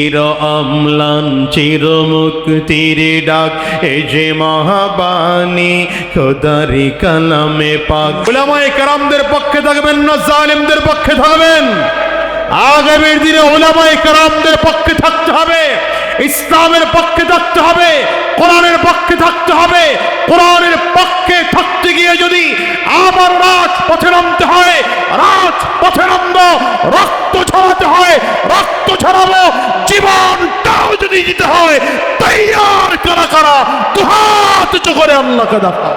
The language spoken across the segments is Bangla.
চির অম্লান চির মুক্তির ডাক, এ যে মহাবাণী খোদারি কালামে পাক। উলামায়ে কারামদের পক্ষে থাকবেন না, জালিমদের পক্ষে থাকবেন। আগামীর দিনে ওলামায়ে কারামদের পক্ষে থাকতে হবে, ইসলামের পক্ষে থাকতে হবে, কোরআনের পক্ষে থাকতে হবে। কোরআনের পক্ষে থাকতে গিয়ে যদি আবার রাজ পথে নামতে যদি দিতে হয় তৈয়ার করা করা দুহাত উঁচু করে আল্লাহকে দেখা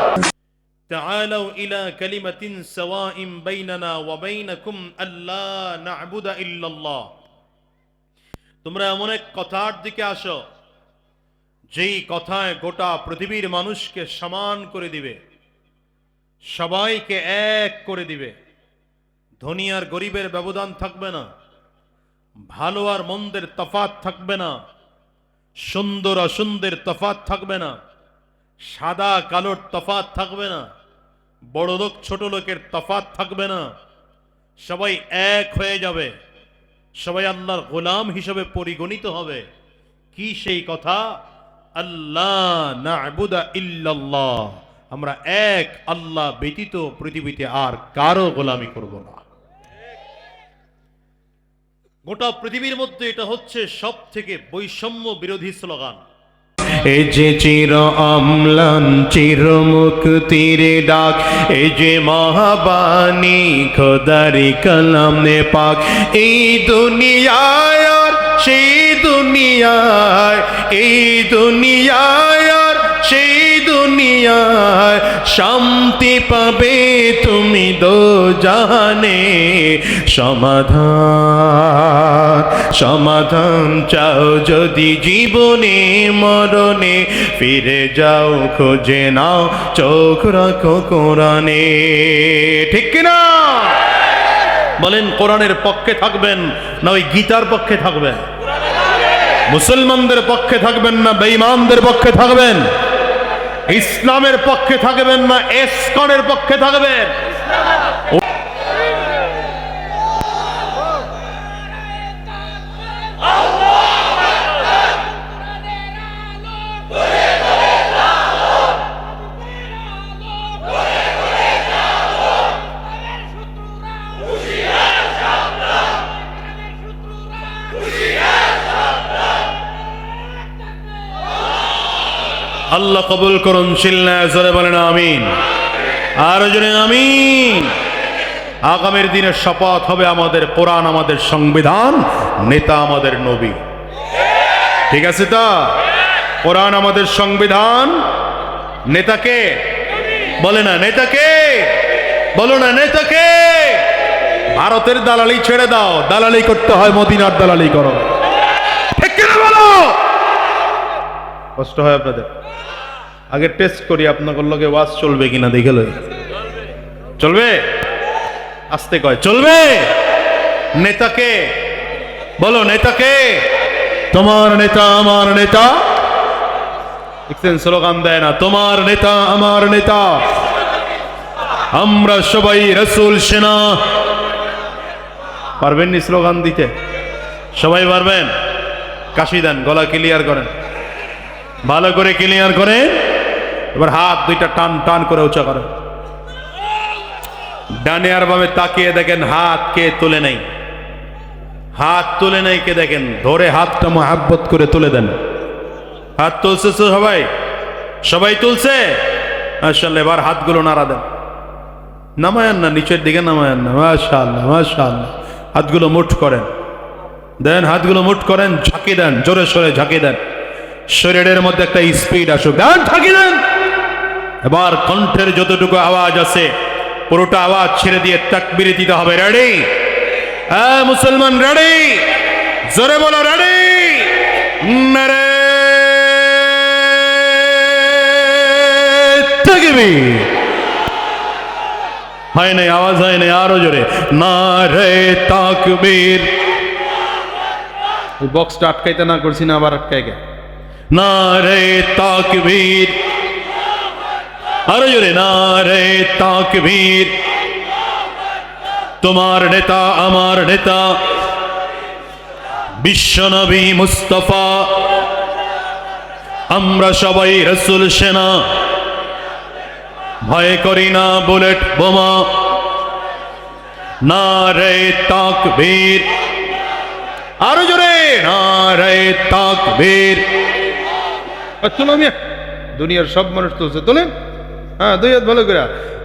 تعالوا إلى كلمة سواء بيننا وبينكم ألا نعبد إلا الله তোমরা এমন এক কথার দিকে আসো যেই কথায় গোটা পৃথিবীর মানুষকে সমান করে দিবে সবাইকে এক করে দিবে ধনী আর গরিবের ব্যবধান থাকবে না ভালো আর মন্দের তফাত থাকবে না সুন্দর অসুন্দর তফাত থাকবে না। সাদা কালোর তফাত থাকবে না। বড় লোক, ছোট লোকের তফাত থাকবে না। সবাই এক হয়ে যাবে। সবাই আল্লাহর গোলাম হিসেবে পরিগণিত হবে। কি সেই কথা? আল্লাহ নাবুদা ইল্লাল্লাহ। আমরা এক আল্লাহ ব্যতীত পৃথিবীতে আর কারও গোলামি করব না। গোটা পৃথিবীর মধ্যে এটা হচ্ছে সব থেকে বৈষম্য বিরোধী স্লোগান। এ যে চির অম্লান, চির মুক্তির ডাক, এ যে মহাবাণী, খোদারি কালাম নে পাক, এই দুনিয়ায় সেই দুনিয়ায়, এই দুনিয়ায় সেই দুনিয়ায় শান্তি পাবে তুমি দো জাহানে। সমাধান সমাধান চাও যদি জীবনে, মরণে। ফিরে যাও, খোঁজে নাও, চোখ রাখো কোরআনে। ঠিক কিনা? বলেন, কোরআনের পক্ষে থাকবেন না ওই গীতার পক্ষে থাকবেন? মুসলমানদের পক্ষে থাকবেন না, বেঈমানদের পক্ষে থাকবেন? ইসলামের পক্ষে থাকবেন না এসকনের পক্ষে থাকবেন। আল্লাহ কবুল করুন চিল্লায় জোরে বলেন আমিন। আর জোরে আমিন। আগামীর দিনের শপথ হবে আমাদের কোরআন, আমাদের সংবিধান, নেতা আমাদের নবী। ঠিক আছে তো? কোরআন, আমাদের সংবিধান নেতাকে বলে না নেতাকে বলো না নেতাকে ভারতের দালালি ছেড়ে দাও, দালালি করতে হয় মদিনার দালালি করো। কষ্ট হয় আপনাদের। আগে টেস্ট করি, আপনাদের লগে ওয়াজ চলবে কিনা দেখে লই। চলবে? আসতে কয়, চলবে? নেতাকে বলো নেতাকে তোমার নেতা, আমার নেতা। দেখছেন, স্লোগান দেয় না, তোমার নেতা, আমার নেতা। আমরা সবাই রসুল, সেনা। পারবেন নি স্লোগান দিতে? সবাই পারবেন? কাশি দেন, গলা ক্লিয়ার করেন। ভালো করে ক্লিয়ার করে এবার হাত দুইটা টান টান করে উঁচা করে। ডানে আর বামে তাকিয়ে দেখেন হাত কে তুলে নেই। হাত তুলে নেই কে দেখেন, ধরে হাতটা মহাব্বত করে তুলে দেন। হাত তুলছে সবাই? সবাই তুলছে? মাশাআল্লাহ, এবার হাতগুলো নাড়া দেন। নামায়ান না, নিচের দিকে নামায়ান না, মাশাআল্লাহ মাশাআল্লাহ। হাতগুলো মুঠ করেন। দেন, হাতগুলো মুঠ করেন, ঝাঁকি দেন, জোরে সরে ঝাঁকি দেন। শরীরের মধ্যে একটা স্পিড আসুক। দেন, ঝাঁকি দেন! এবার কণ্ঠের যতটুকু আওয়াজ আছে পুরোটা আওয়াজ ছেড়ে দিয়ে তাকবিরে দিতে হবে। রেডি হ্যাঁ মুসলমান রেডি জোরে বলো রেডি মেরে তাকবীর। হয় নাই আওয়াজ হয় নাই আরও জোরে। না রে তাকবীর বক্সটা আটকাইতে না করছি না আবার আটকাই গে। না রে তাকবীর। আরও জোরে না রে তাকবীর। তোমার নেতা, আমার নেতা। বিশ্বনবী মুস্তফা। আমরা সবাই রসুল সেনা। ভয় করি না বুলেট বোমা। না রে তাক বীর আরও জোরে না রে তাক বীর চলো মিয়া। দুনিয়ার সব মানুষ তুলছে তোলেন হ্যাঁ দুই হাত ভালো করে।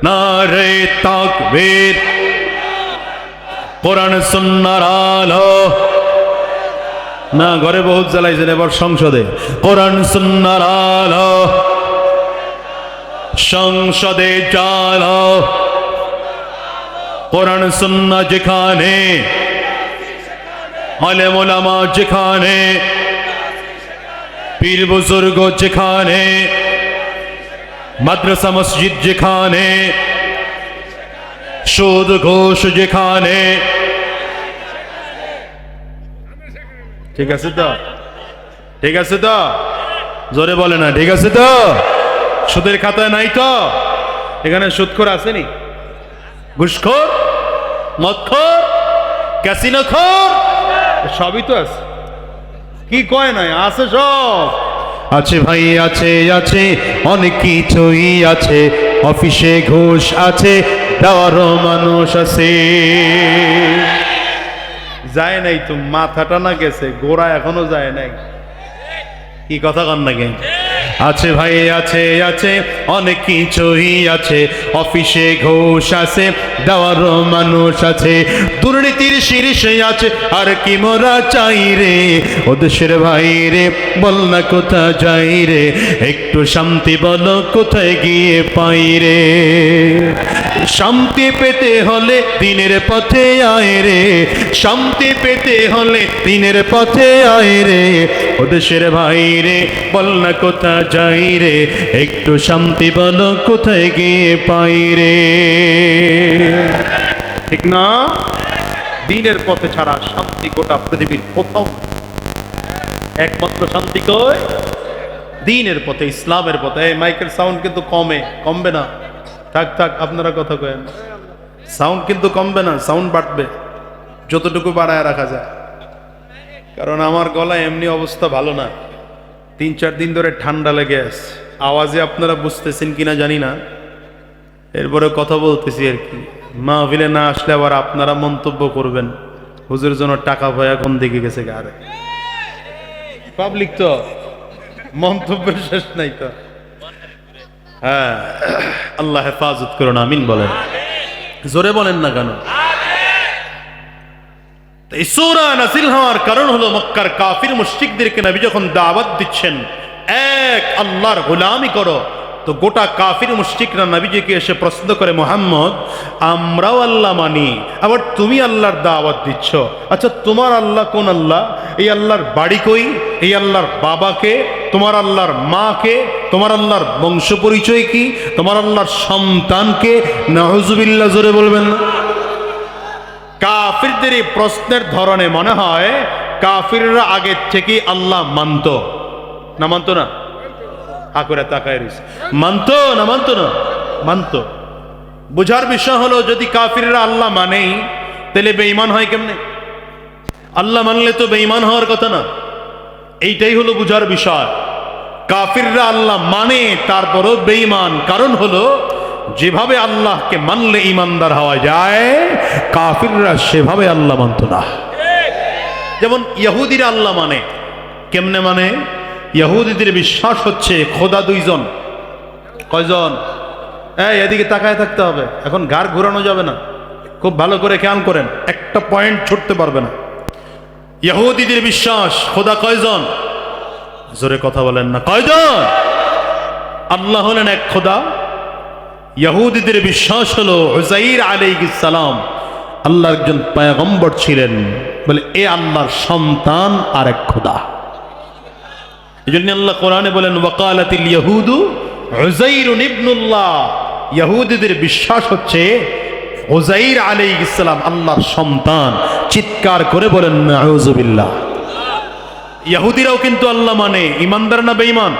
না রে তাক বীর কোরআন, সুন্নার আলো। না, ঘরে বহুত জ্বালাইছেন, এবার সংসদে। কোরআন, সুন্নার আলো। সংসদে চালো কোরআন, সুন্না যেখানে যেখানে পীর বুজুর্গ যেখানে মাদ্রাসা মসজিদ যেখানে, সুদ ঘোষ যেখানে। ঠিক আছে তো? ঠিক আছে তো? জোরে বলে না, ঠিক আছে তো? সুদের খাতায় নাই তো? এখানে সুৎখর আসেনি? ঘুষখোর? মদখোর? ক্যাসিনো খোর সবই তো আছে। কি কয় নাই? আছে সব। আছে ভাই, আছে আছে, অনেক কিছুই আছে, অফিসে ঘোষ আছে, দেওয়ারও মানুষ আছে। যায় নাই তো, মাথাটা না গেছে, গোড়া এখনও যায় নাই। কি কথা কন নাকি আছে ভাই, আছে আছে, অনেক কিছুই আছে। অফিসে ঘোষ আছে, দেওয়ারও মানুষ আছে। দুর্নীতির শীর্ষে আছে, আর কি মোরা চাই রে? ও দেশের ভাই রে বল না কোথা যাই রে? একটু শান্তি বলো, কোথায় গিয়ে পাই রে? শান্তি পেতে হলে দিনের পথে আয় রে। শান্তি পেতে হলে দিনের পথে আয় রে। ও দেশের ভাই রে বল না কোথা যাই রে, একটু শান্তি বলো, কোথায় গিয়ে পাই রে? ঠিক না? দিনের পথে ছাড়া শান্তি গোটা পৃথিবীর কোথাও একমাত্র শান্তি কই? দিনের পথে, ইসলামের পথে। মাইকের সাউন্ড কিন্তু কমে, কমবে না। থাক থাক, আপনারা কথা কেন সাউন্ড কিন্তু কমবে না, সাউন্ড বাড়বে। যতটুকু বাড়ায় রাখা যায়। কারণ আমার গলায় এমনি অবস্থা ভালো না। তিন চার দিন ধরে ঠান্ডা লেগে আসছে আওয়াজে আপনারা বুঝতেছেন কিনা জানি না। এরপরে কথা বলতেছি আর কি। মাহফিলে না আসলে আবার আপনারা মন্তব্য করবেন। হুজুর জন্য টাকা ভয়া কোন দিকে গেছে গারে পাবলিক তো মন্তব্যের শেষ নাই তো। হ্যাঁ আল্লাহ হেফাজত করুন, আমিন বলেন। জোরে বলেন না কেন? এই নাজিল হওয়ার কারণ হলো মক্কার কাফির মুশরিকদেরকে নবী যখন দাওয়াত দিচ্ছেন, এক আল্লাহর করো, তো গোটা কাফির এসে প্রশ্ন করে, মোহাম্মদ, আমরাও আল্লাহ মানি, আবার তুমি আল্লাহর দাওয়াত দিচ্ছ আচ্ছা তোমার আল্লাহ কোন আল্লাহ? এই আল্লাহর বাড়ি কই? এই আল্লাহর বাবাকে তোমার আল্লাহর মাকে তোমার আল্লাহর বংশ পরিচয় কি? তোমার আল্লাহর সন্তানকে নাহজুবিল্লাহ জোরে বলবেন না। কাফিরদের এই প্রশ্নের ধরনে মনে হয় কাফিররা আগের থেকেই আল্লাহ মানত। না মানত না? হা করে তাকায় রয়েছে মানত না মানত না? মানত। বুঝার বিষয় হলো, যদি কাফিররা আল্লাহ মানেই, তাহলে বেঈমান হয় কেমনে? আল্লাহ মানলে তো বেঈমান হওয়ার কথা না। এইটাই হলো বুঝার বিষয়। কাফিররা আল্লাহ মানে তারপরও বেঈমান। কারণ হলো, যেভাবে আল্লাহকে মানলে ইমানদার হওয়া যায় কাফিররা সেভাবে আল্লাহ মানত না। যেমন ইহুদিরা আল্লাহ মানে। কেমনে মানে? ইহুদিদের বিশ্বাস হচ্ছে খোদা দুইজন। কয়জন? এই, এদিকে তাকায় থাকতে হবে। এখন ঘাড় ঘোরানো যাবে না। খুব ভালো করে খেয়াল করেন, একটা পয়েন্ট ছুটতে পারবে না। ইহুদিদের বিশ্বাস, খোদা কয়জন? জোরে কথা বলেন না, কয়জন? আল্লাহ হলেন এক খোদা। ইহুদিদের বিশ্বাস হলো হুজাইর আলাইহিস সালাম। আল্লাহর একজন পয়গম্বর ছিলেন। বলে, এ আল্লাহর সন্তান আর এক খোদা। এই জন্য আল্লাহ কোরআনে বলেন, ওয়াকালাতিল ইয়াহুদু হুজাইরুন ইবনুল্লাহ। ইহুদিদের বিশ্বাস হচ্ছে হুজাইর আলাইহিস সালাম আল্লাহর সন্তান। চিৎকার করে বলেন নাউজুবিল্লাহ ইহুদিরাও কিন্তু আল্লাহ মানে ইমানদার না বেঈমান?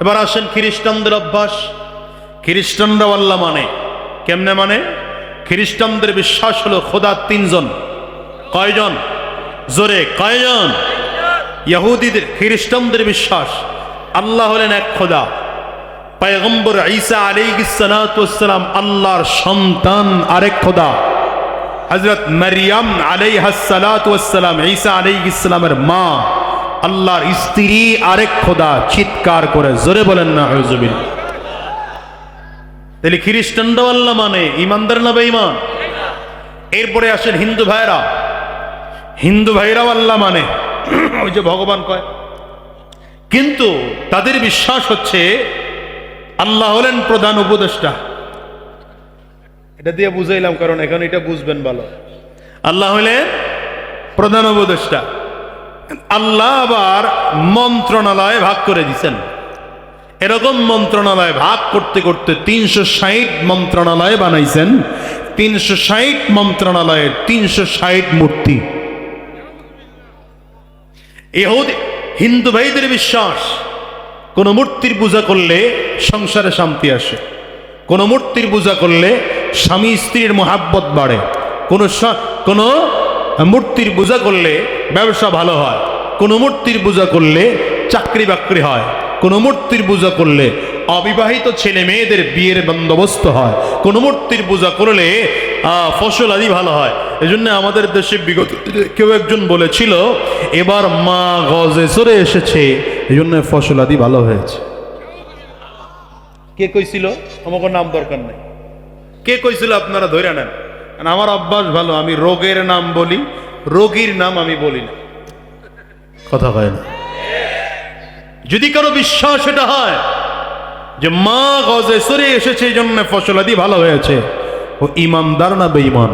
এবার আসেন খ্রিস্টানদের অভ্যাস। খ্রিস্টানরাও আল্লাহ মানে। কেমনে মানে? খ্রিস্টানদের বিশ্বাস হলো খোদা তিনজন। কয়জন? জোরে, কয়জন? ইহুদিদের, খ্রিস্টানদের বিশ্বাস। আল্লাহ হলেন এক খোদা। পয়গম্বর ঈসা আলাইহিসসালাম আল্লাহর সন্তান আরেক খোদা। হযরত মারিয়াম আলাইহাসসালাম ঈসা আলাইহিসসালামের মা, আল্লাহর স্ত্রী আরেক খোদা, চিৎকার করে, জোরে বলেন না হুজুবিল তাহলে খ্রিস্টানরাও আল্লাহ মানে ইমানদার না বেঈমান? এরপরে আসেন হিন্দু ভাইরা। হিন্দু ভাইরাও আল্লাহ মানে। ওই যে ভগবান কয়। কিন্তু তাদের বিশ্বাস হচ্ছে, আল্লাহ হলেন প্রধান উপদেষ্টা। এটা দিয়ে বুঝাইলাম, কারণ এখন এটা বুঝবেন ভালো। আল্লাহ হলেন প্রধান উপদেষ্টা। আল্লাহ আবার মন্ত্রণালয় ভাগ করে দিছেন। এরকম মন্ত্রণালয় ভাগ করতে করতে তিনশো ষাট মন্ত্রণালয় বানাইছেন। তিনশো ষাট মন্ত্রণালয়ের তিনশো ষাট মূর্তি। এহুদ হিন্দু ভাইদের বিশ্বাস, কোন মূর্তির পূজা করলে সংসারে শান্তি আসে। কোন মূর্তির পূজা করলে স্বামী স্ত্রীর মোহাব্বত বাড়ে। কোন কোন মূর্তির পূজা করলে ব্যবসা ভালো হয়। কোন মূর্তির পূজা করলে চাকরি বাকরি হয়। কোন মূর্তির পূজা করলে অবিবাহিত ছেলে মেয়েদের বিয়ের বন্দোবস্ত হয়। কোন মূর্তির পূজা করলে আহ, ফসল আদি ভালো হয়। এজন্য আমাদের দেশে বিগত কেউ একজন বলেছিল এবার মা গজে চড়ে এসেছে। এই জন্য ফসল আদি ভালো হয়েছে। কে কইছিল? আমাকে নাম দরকার নেই। কে কইছিল আপনারা ধরে নেন? আমার অভ্যাস ভালো আমি রোগের নাম বলি রোগীর নাম আমি বলি না। কথা হয় না। যদি কারও বিশ্বাস এটা হয় যে মা গজে সরে এসেছে, এই জন্য ফসলাদি ভালো হয়েছে, ও ইমানদার না বেঈমান?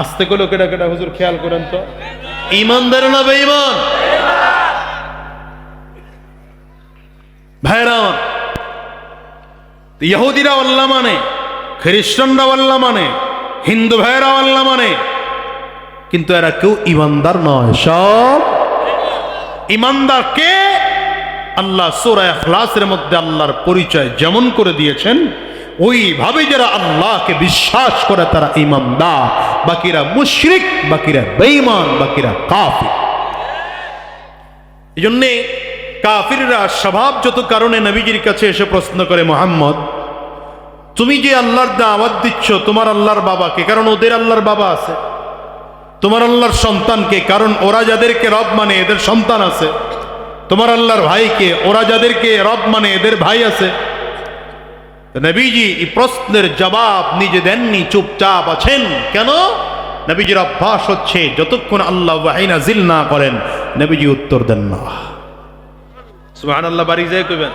আসতে করল কেটা কেটা হুজুর খেয়াল করেন তো। ইমানদার না বেঈমান? ভাইরা ইহুদিরা আল্লাহ মানে খ্রিস্টানরা আল্লাহ মানে হিন্দু ভাইরা আল্লাহ মানে কিন্তু এরা কেউ ইমানদার নয়, সব ইমানদার কে? আল্লাহ সোরা এখলাসের মধ্যে আল্লাহর পরিচয় যেমন করে দিয়েছেন, ওইভাবে যারা আল্লাহকে বিশ্বাস করে তারা ইমানদার বাকিরা মুশরিক, বাকিরা বেঈমান, বাকিরা কাফির। এই জন্যে কাফিররা স্বভাবজত কারণে নবীজির কাছে এসে প্রশ্ন করে, মোহাম্মদ, তুমি যে আল্লাহর দাওয়াত দিচ্ছ, তোমার আল্লাহর বাবাকে কারণ ওদের আল্লাহর বাবা আছে। তোমার আল্লাহর সন্তানকে কারণ ওরা যাদেরকে রব মানে এদের সন্তান আছে। তোমার আল্লাহর ভাইকে, ওরা যাদেরকে রব মানে এদের ভাই আছে। নবীজি এই প্রশ্নের জবাব নিজে দেননি, চুপচাপ আছেন। কেন? নবীজির অভ্যাস হচ্ছে, যতক্ষণ আল্লাহ ওয়াহিনা জিল না করেন, নবীজি উত্তর দেন না। সুবহানাল্লাহ, বাড়ি যায় কইবেন।